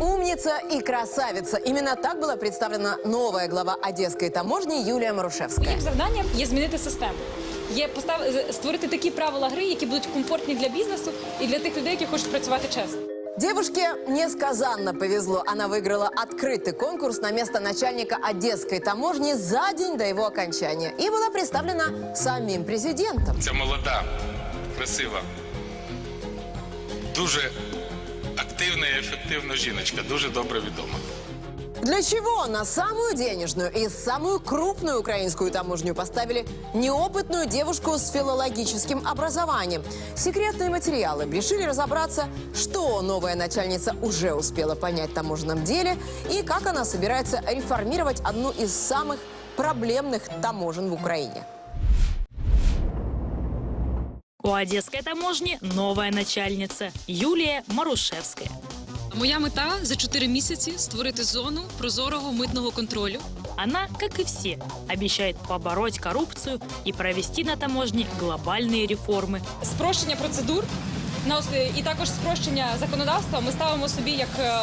Умница и красавица. Именно так была представлена новая глава Одесской таможни Юлия Марушевская. Їх завданням є змінити систему. Є постав... створити такі правила гри, які будуть комфортні для бізнесу і для тих людей, які хочуть працювати чесно. Девушке несказанно повезло. Она выиграла открытый конкурс на место начальника Одесской таможни за день до его окончания и была представлена самим президентом. Ця молода, красива, дуже активна і ефективна жіночка, дуже добре відома. Для чего на самую денежную и самую крупную украинскую таможню поставили неопытную девушку с филологическим образованием? Секретные материалы решили разобраться, что новая начальница уже успела понять в таможенном деле и как она собирается реформировать одну из самых проблемных таможен в Украине. У Одесской таможни новая начальница Юлия Марушевская. Моя мета за 4 місяці створити зону прозорого митного контролю. Она, как и все, обещает побороть коррупцию и провести на таможне глобальные реформы. Спрощення процедур на ос- і також спрощення законодавства ми ставимо собі як е,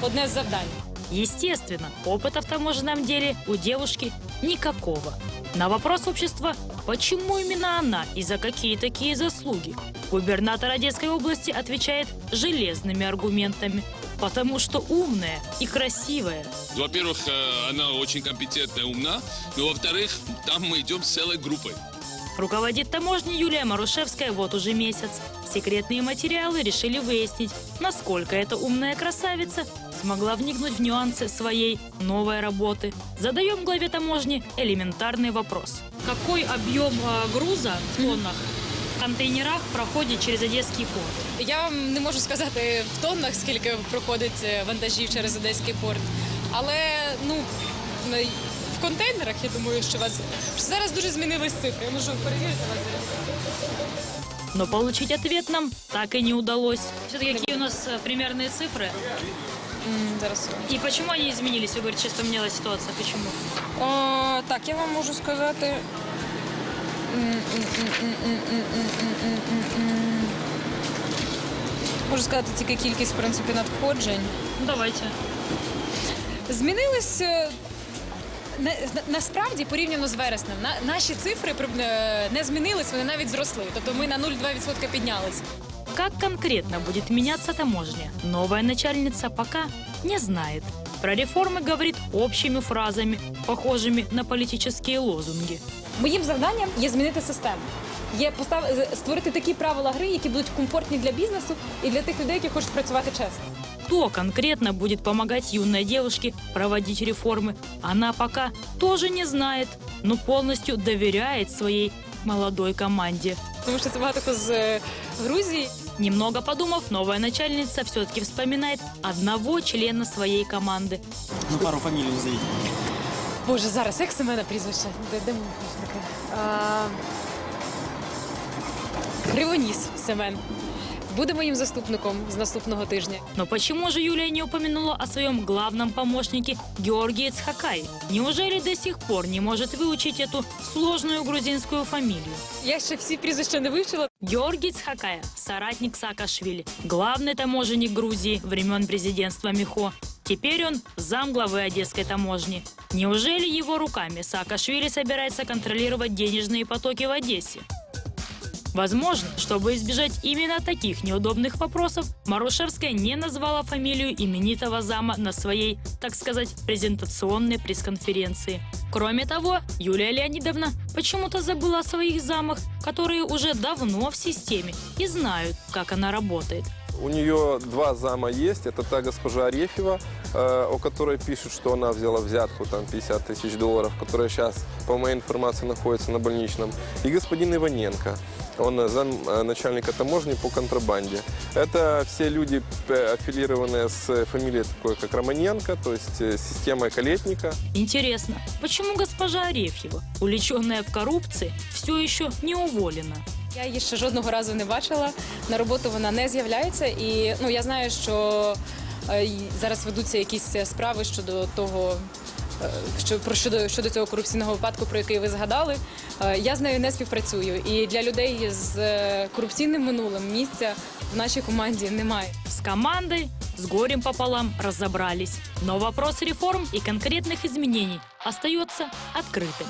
одне з завдань. Естественно, опыта в таможенном деле у девушки никакого. На вопрос общества, почему именно она и за какие такие заслуги, губернатор Одесской области отвечает железными аргументами. Потому что умная и красивая. Во-первых, э, она очень компетентная, умна. Но во-вторых, там мы идем с целой группой. Руководит таможней Юлия Марушевская вот уже месяц. Секретные материалы решили выяснить, насколько эта умная красавица смогла вникнуть в нюансы своей новой работы. Задаем главе таможни элементарный вопрос. Какой объем э, груза в тоннах в контейнерах проходит через Одесский порт? Я вам не можу сказати в тоннах, скільки проходить е, вантажів через Одеський порт, але ну на- в контейнерах я думаю, що вас що зараз дуже змінились цифри. Я можу перевірити вас. зараз. Но получить ответ нам так и не удалось. Все-таки какие у нас э, примерные цифры? М, Зараз. И почему они изменились? Вы говорите, сейчас поменялась ситуация. Почему? О, так, я вам можу сказати. Можу сказати тільки кількість в принципі надходжень. Ну, давайте. Змінились е, на- на- насправді порівняно з вереснем. На, наші цифри е, не змінились, вони навіть зросли. Тобто ми на 0,2% піднялись. Как конкретно будет меняться таможня? Новая начальница пока не знает. Про реформы говорит общими фразами, похожими на политические лозунги. Моїм завданням є змінити систему. Є постав... створити такі правила гри, які будуть комфортні для бізнесу і для тих людей, які хочуть працювати чесно. Кто конкретно будет помогать юной девушке проводить реформы, она пока тоже не знает, но полностью доверяет своей молодой команде. Тому що це багато хто з е, Грузії. Немного подумав, новая начальница все-таки вспоминает одного члена своей команды. Ну, пару фамилий назовите. Боже, зараз як Семена прізвище? Де, де мені таке? А... Кривоніс Семен. Буде моїм заступником з наступного тижня. Но почему же Юлия не упомянула о своем главном помощнике Георгии Цхакай? Неужели до сих пор не может выучить эту сложную грузинскую фамилию? Я ще всі прізвища не вивчила. Георгий Цхакая, соратник Саакашвили, главный таможенник Грузии времен президентства Михо. Теперь он замглавы Одесской таможни. Неужели его руками Саакашвили собирается контролировать денежные потоки в Одессе? Возможно, чтобы избежать именно таких неудобных вопросов, Марушевская не назвала фамилию именитого зама на своей, так сказать, презентационной пресс-конференции. Кроме того, Юлия Леонидовна почему-то забыла о своих замах, которые уже давно в системе и знают, как она работает. У нее два зама есть. Это та госпожа Арефьева, э, о которой пишут, что она взяла взятку там 50 тысяч долларов, которая сейчас, по моей информации, находится на больничном. И господин Иваненко Он э, зам э, начальника таможни по контрабанде. Это все люди, э, аффилированные с фамилией такой, как Романенко, то есть э, с системой Калетника. Интересно, почему госпожа Арефьева, увлеченная в коррупции, все еще не уволена? Я її ще жодного разу не бачила. На роботу вона не з'являється. І ну я знаю, що е, й- зараз ведуться якісь справи щодо того. е, Що про щодо щодо цього корупційного випадку, про який ви згадали, Е, я з нею не співпрацюю. І для людей з е, корупційним минулим місця в нашій команді немає. С командой с горем пополам разобрались. Но вопрос реформ и конкретных изменений остается открытым.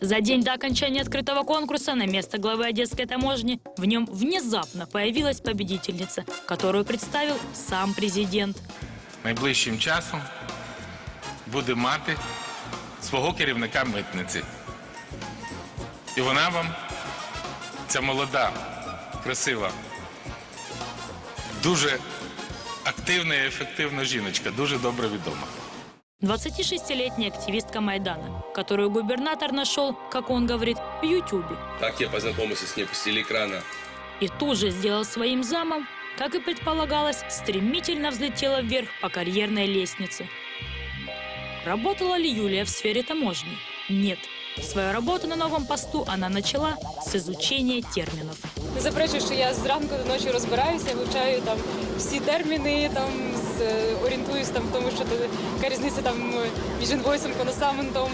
За день до окончания открытого конкурса на место главы Одесской таможни в нем внезапно появилась победительница, которую представил сам президент. Найближчим часом буде мати свого керівника митниці. І вона вам, ця молода, красива, дуже активна і ефективна жіночка, дуже добре відома. 26-летняя активистка Майдана, которую губернатор нашел, как он говорит, в Ютубе. Так я познакомился с ней по телеэкрана. И тут же сделал своим замом, как и предполагалось, стремительно взлетела вверх по карьерной лестнице. Работала ли Юлия в сфере таможни? Нет. Свою работу на новом посту она начала с изучения терминов. Не заперечую, що я зранку до ночі розбираюся, вивчаю там всі терміни, там з, е, орієнтуюсь там в тому, що то, яка різниця там е, між інвойсом, коносаментом,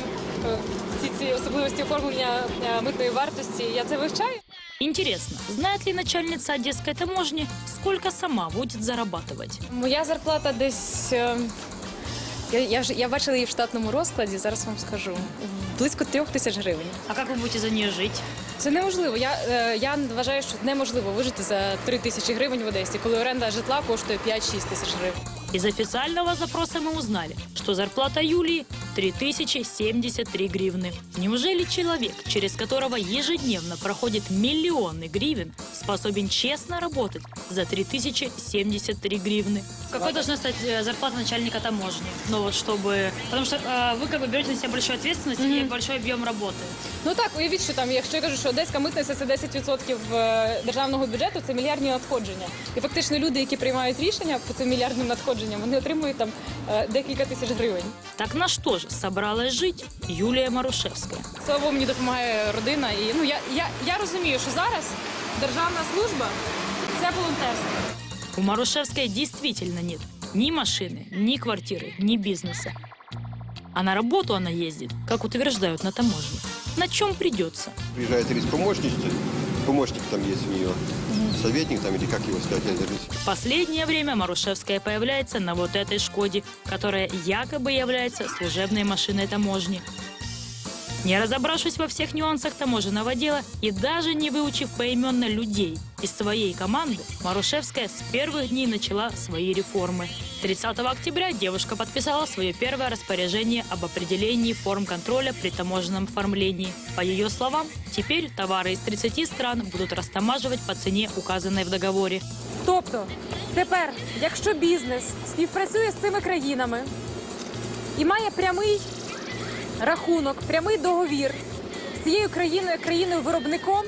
е, всі ці особливості оформлення е, митної вартості. Я це вивчаю. Интересно, знает ли начальница Одесской таможни, сколько сама будет зарабатывать? Моя зарплата десь. е, Я, я, вже, я бачила її в штатному розкладі, зараз вам скажу. Близько трьох тисяч гривень. А как вы будете за нее жить? Це неможливо. Я, е, я вважаю, що неможливо вижити за 3 тисячі гривень в Одесі, коли оренда житла коштує 5-6 тисяч гривень. Из официального запроса мы узнали, что зарплата Юлии 3073 гривны. Неужели человек, через которого ежедневно проходит миллионы гривен, способен честно работать за 3073 гривны? Какой должна стать э, зарплата начальника таможни? Ну вот чтобы... Потому что э, вы как бы берете на себя большую ответственность и большой объем работы. Ну так, уявіть, що там, якщо я кажу, що одеська митниця це 10% е, державного бюджету, це мільярдні надходження. І фактично люди, які приймають рішення по цим мільярдним надходженням, вони отримують там е, декілька тисяч гривень. Так на что же собралась жить Юлия Марушевская? Слава Богу, мені допомагає родина. І ну я, я, я розумію, що зараз державна служба це волонтерство. У Марушевской действительно нет ни машины, ни квартиры, ни бизнеса. А на работу она ездит, как утверждают на таможне. На чем придется? Приезжает рейс помощницы, помощник там есть у нее, советник там или как его сказать, я забыл. Последнее время Марушевская появляется на вот этой «Шкоде», которая якобы является служебной машиной таможни. Не разобравшись во всех нюансах таможенного дела и даже не выучив поименно людей из своей команды, Марушевская с первых дней начала свои реформы. 30 октября девушка подписала свое первое распоряжение об определении форм контроля при таможенном оформлении. По ее словам, теперь товары из 30 стран будут растамаживать по цене, указанной в договоре. Тобто, тепер, якщо бізнес співпрацює з цими країнами і має прямий рахунок, прямий договір з цією країною, країною виробником,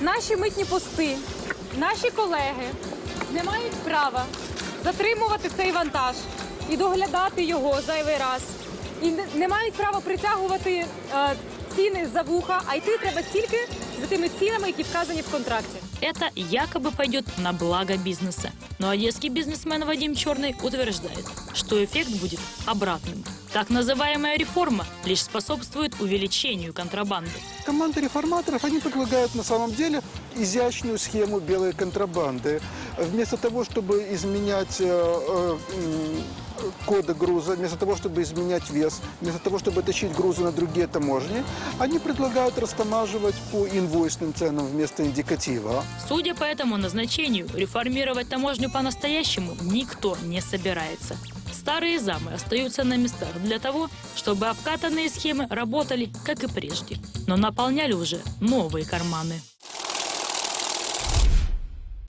наші митні пости, наші колеги не мають права затримувати цей вантаж і доглядати його зайвий раз. І не мають права притягувати е, ціни за вуха, а йти треба тільки за тими цінами, які вказані в контракті. Это якобы пойдет на благо бизнеса. Но одесский бизнесмен Вадим Черный утверждает, что эффект будет обратным. Так называемая реформа лишь способствует увеличению контрабанды. Команда реформаторов, они предлагают на самом деле изящную схему белой контрабанды. Вместо того, чтобы изменять э, э, м, коды груза, вместо того, чтобы изменять вес, вместо того, чтобы тащить грузы на другие таможни, они предлагают растамаживать по инвойсным ценам вместо индикатива. Судя по этому назначению, реформировать таможню по-настоящему никто не собирается. Старые замы остаются на местах для того, чтобы обкатанные схемы работали, как и прежде, но наполняли уже новые карманы.